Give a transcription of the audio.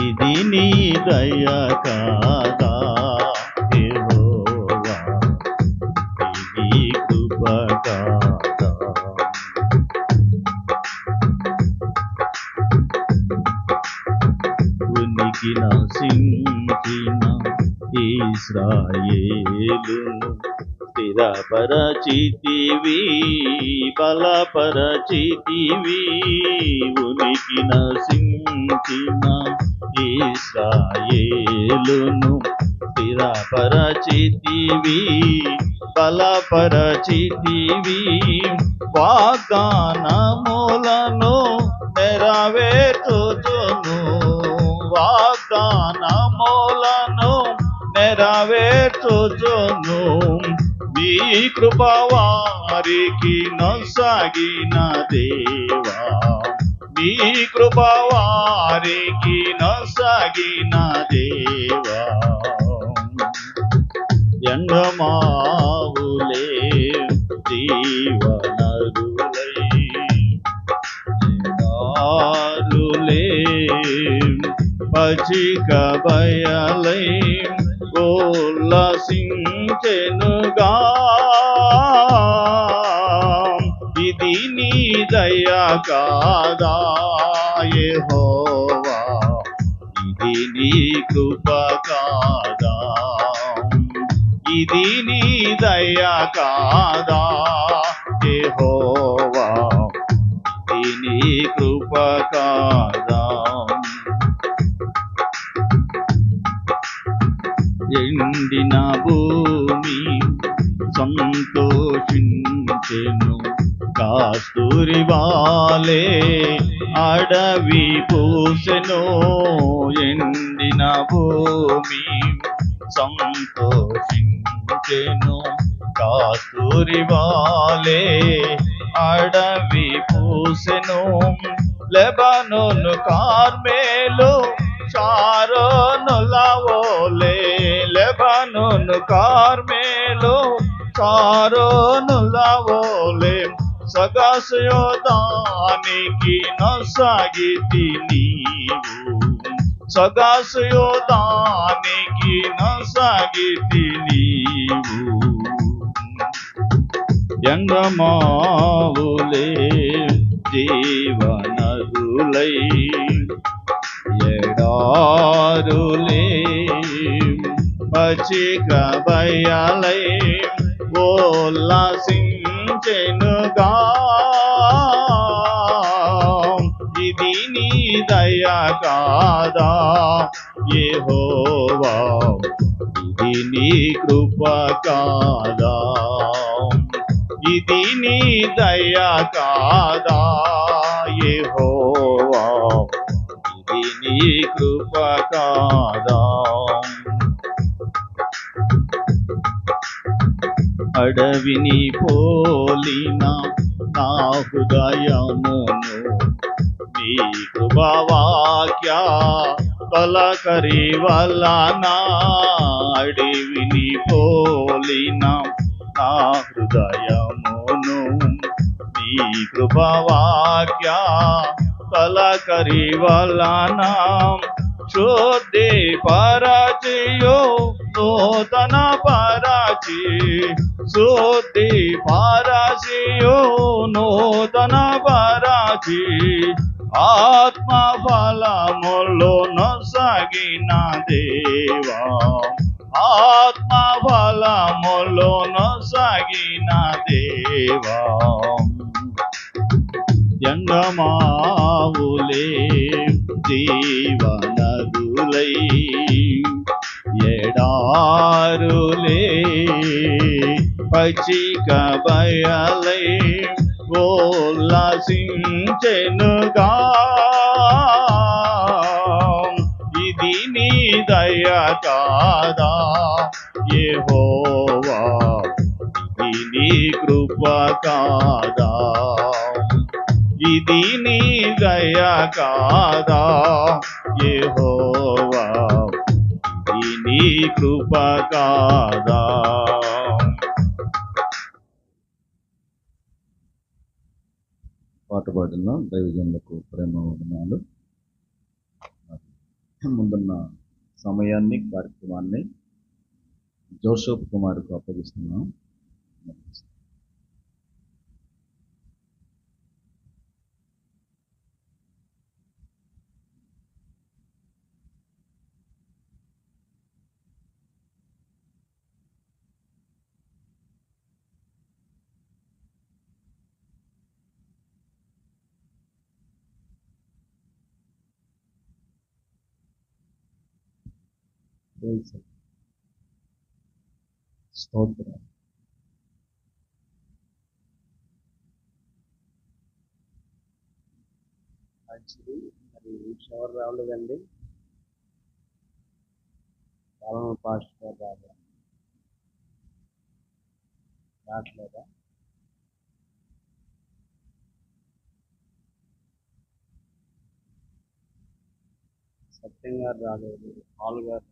ఇది నీ దయ కాదా? యెహోవా ఇది కృప కాదా? ఉనికి నశించిన ఇస్రాయేలును స్థిరపరచితివి బలపరచితివి. ఉనికి నశించిన ఇస్రాయేలును స్థిరపరచితివి బలపరచితివి. వాగ్దానములను నెరవేర్చును వాగ్దానములను నెరవేర్చును మీ కృపవారికి నొసగిన దేవా. మీ కృప వారికి నొసగిన దేవా. ఎండమావులే జీవనరులై నారులే పచిక బయలై ఉల్లసించెనుగా నీ దయ కాదా యెహోవా? ఇది నీ కృప కాదా? ఇది నీ దయ్యా కాదా యెహోవా? ఇది నీ కృప కాదా? ఎండిన భూమి సంతోషించెను. కాస్తూరి వాలే అడవి పూసెను ఎండిన భూమి సంతోషించెను. కాస్తూరి వాలే అడవి పూసెను లెబనోను కార్మేలు చారోను చారోనులవోలే లెబనోను కార్మేలు చారోను చారోనులవోలే సగసయోదానికి నొసగితి నీవు. సగసయోదానికి నొసగితి నీవు. ఎంగమావులే జీవనరులై ఎడారులే పచిక బయలై ఓల్లసించెనుగా ఇది నీ దయ కాదా? యెహోవా ఇది నీ కృప కాదా? ఇది నీ దయ కాదా? యెహోవా ఇది నీ కృప కాదా? అడవిని పోలిన నా హృదయమును నీ కృపవాక్య తొలకరి వలన అడవిని పోలిన నా హృదయమును నీ కృపవాక్య తొలకరి వలన శోధి పరాజయో నూతన పరాచి శోధి పరాజయో నూతన పరాచి ఆత్మ ఫలములో నొసగిన దేవా. ఆత్మ ఫలములో నొసగిన దేవా. ఎండమావులే జీవనదులై ఎడారులే పచిక బయలై ఓల్లసించెనుగా. ఇది నీ దయ కాదా? యెహోవా ఇది నీ కృప కాదా? ఇది నీ దయ కాదా? యెహోవా ఇది నీ కృప కాదా? పాట పాడిన దైవజనులకు ప్రేమ వదనాలు. ముందున్న సమయాన్ని కార్యక్రమాన్ని జోసఫ్ కుమార్కు అప్పగిస్తున్నాం. స్తోత్ర మంచిది. మరి షవర్ రావలేదండి కాలంలో ఫాస్ట్ గారు రాగా రావట్లేదా సత్యం గారు రాలేదు. పాల్ గారు